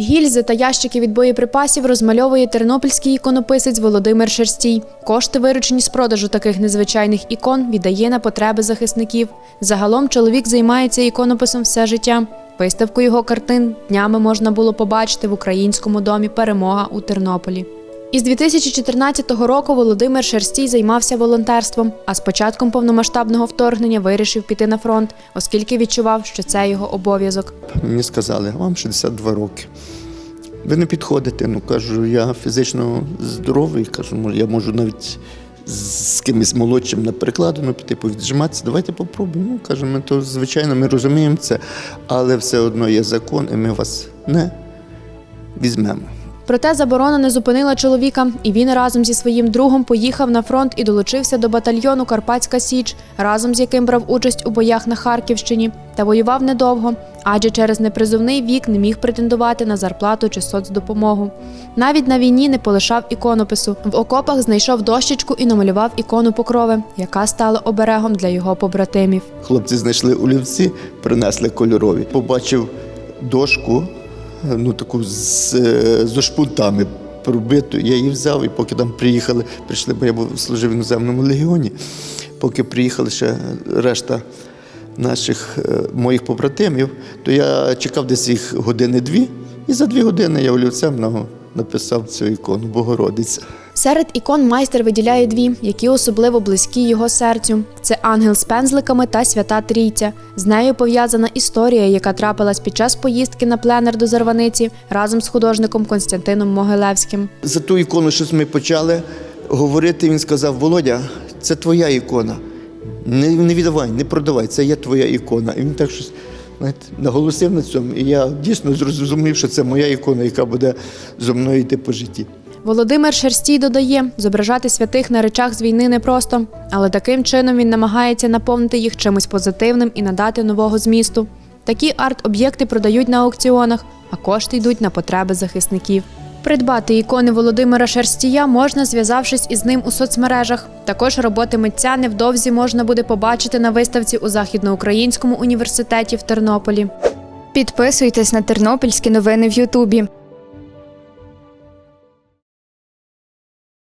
Гільзи та ящики від боєприпасів розмальовує тернопільський іконописець Володимир Шерстій. Кошти, виручені з продажу таких незвичайних ікон, віддає на потреби захисників. Загалом чоловік займається іконописом все життя. Виставку його картин днями можна було побачити в українському домі Перемога у Тернополі. Із 2014 року Володимир Шерстій займався волонтерством, а з початком повномасштабного вторгнення вирішив піти на фронт, оскільки відчував, що це його обов'язок. Мені сказали, вам 62 роки. Ви не підходите. Ну кажу, я фізично здоровий, кажу, «може, я можу навіть з кимось молодшим на перекладину піти, повіджиматися. Давайте попробуємо. Ну, кажу, ми то звичайно ми розуміємо це, але все одно є закон, і ми вас не візьмемо. Проте заборона не зупинила чоловіка, і він разом зі своїм другом поїхав на фронт і долучився до батальйону Карпатська Січ, разом з яким брав участь у боях на Харківщині, та воював недовго, адже через непризовний вік не міг претендувати на зарплату чи соцдопомогу. Навіть на війні не полишав іконопису. В окопах знайшов дощечку і намалював ікону покрови, яка стала оберегом для його побратимів. Хлопці знайшли олівці, принесли кольорові. Побачив дошку, ну таку з, зо шпунтами пробиту. Я її взяв, і поки там приїхали, прийшли, бо я був служив в іноземному легіоні. Поки приїхали ще решта наших е, моїх побратимів, то я чекав десь їх години-дві, і за дві години я олівцем на- написав цю ікону Богородиця. Серед ікон майстер виділяє дві, які особливо близькі його серцю. Це ангел з пензликами та свята Трійця. З нею пов'язана історія, яка трапилась під час поїздки на пленер до Зарваниці разом з художником Константином Могилевським. За ту ікону, що ми почали говорити, він сказав: Володя, це твоя ікона. Не, не віддавай, не продавай, це є твоя ікона. І він так щось наголосив на цьому. І я дійсно зрозумів, що це моя ікона, яка буде зо мною йти по житті. Володимир Шерстій додає, зображати святих на речах з війни непросто, але таким чином він намагається наповнити їх чимось позитивним і надати нового змісту. Такі арт-об'єкти продають на аукціонах, а кошти йдуть на потреби захисників. Придбати ікони Володимира Шерстія можна, зв'язавшись із ним у соцмережах. Також роботи митця невдовзі можна буде побачити на виставці у Західноукраїнському університеті в Тернополі. Підписуйтесь на тернопільські новини в Ютубі.